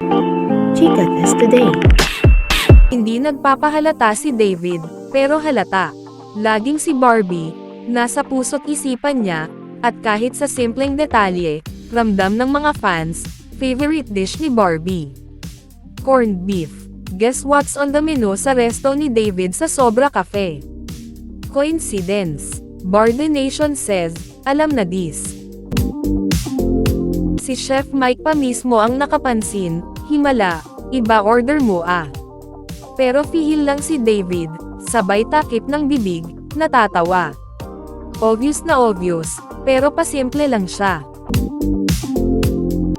Chica Test Today. Hindi nagpapahalata si David, pero halata. Laging si Barbie, nasa puso't isipan niya, at kahit sa simpleng detalye, ramdam ng mga fans, favorite dish ni Barbie. Corned beef. Guess what's on the menu sa resto ni David sa Sobra Cafe? Coincidence. Barbie Nation says, alam na this. Si Chef Mike pa mismo ang nakapansin, himala, iba order mo ah. Pero fihil lang si David, sabay takip ng bibig, natatawa. Obvious na obvious, pero pasimple lang siya.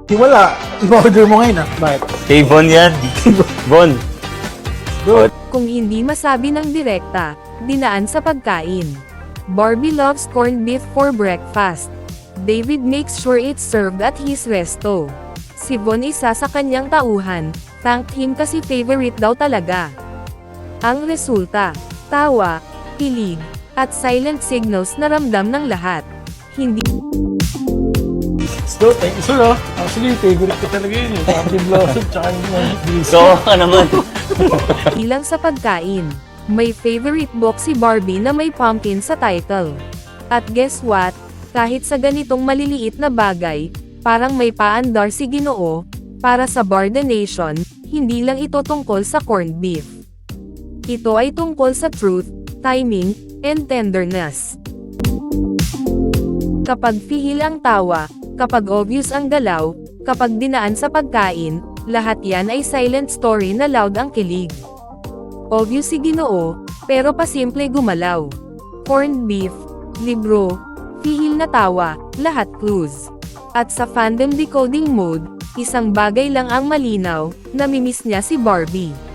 Wala. I-order mo ngayon ah. Bakit? Kay Von yan. Von. Kung hindi masabi ng direkta, dinaan sa pagkain. Barbie loves corned beef for breakfast. David makes sure it's served at his resto. Si Von isa sa kanyang tauhan, thanked him kasi favorite daw talaga. Ang resulta, tawa, kilig, at silent signals na ramdam ng lahat. Hindi So, thank you sir ah. Actually, favorite ko talaga yun. Yung Party Blossom tsaka yung mga So, ka naman. ilang sa pagkain. May favorite book si Barbie na may pumpkin sa title. At guess what? Kahit sa ganitong maliliit na bagay, parang may paandar si Ginoo, para sa Barda Nation, hindi lang ito tungkol sa corned beef. Ito ay tungkol sa truth, timing, and tenderness. Kapag fihil ang tawa, kapag obvious ang galaw, kapag dinaan sa pagkain, lahat yan ay silent story na loud ang kilig. Obvious si Ginoo, pero pasimple gumalaw. Corned beef, libro, fihil na tawa, lahat clues. At sa fandom decoding mode, isang bagay lang ang malinaw, namimiss niya si Barbie.